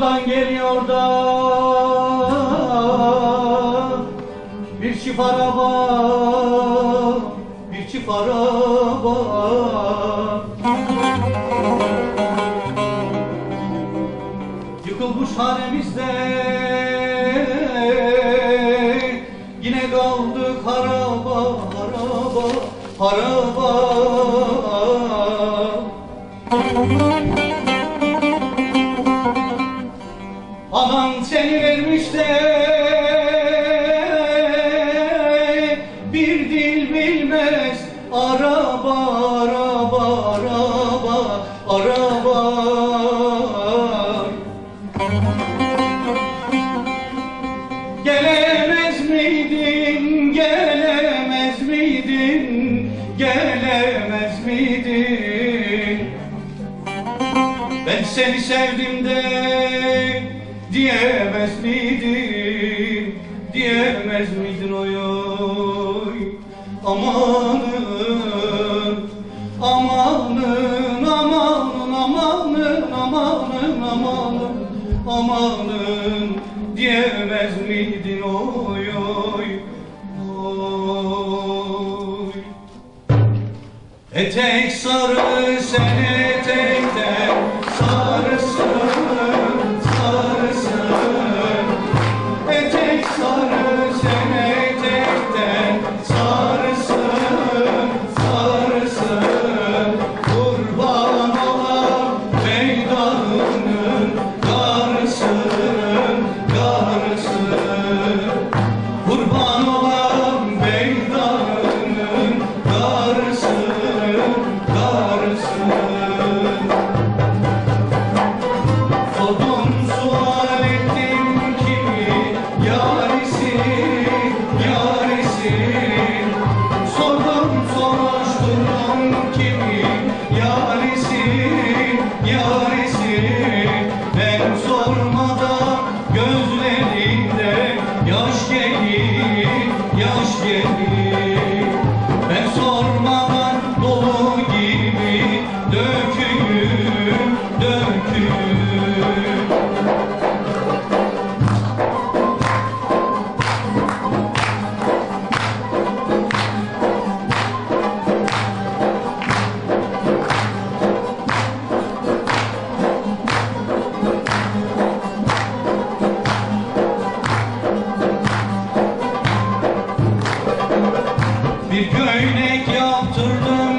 Karşıdan geliyor da bir çift araba, bir çift araba. Yıkılmış hanemizde yine kaldı haraba, haraba, haraba. Aman seni vermiş de bir dil bilmez. Araba araba araba araba Gelemez miydin gelemez miydin gelemez miydin? Ben seni sevdim de diyemez miydin, diyemez miydin oy oy? Amanın, amanın, amanın, amanın, amanın, amanın, amanın. Diyemez miydin oy oy, oy. Etek sarı sen etekten Öynek yaptırdım.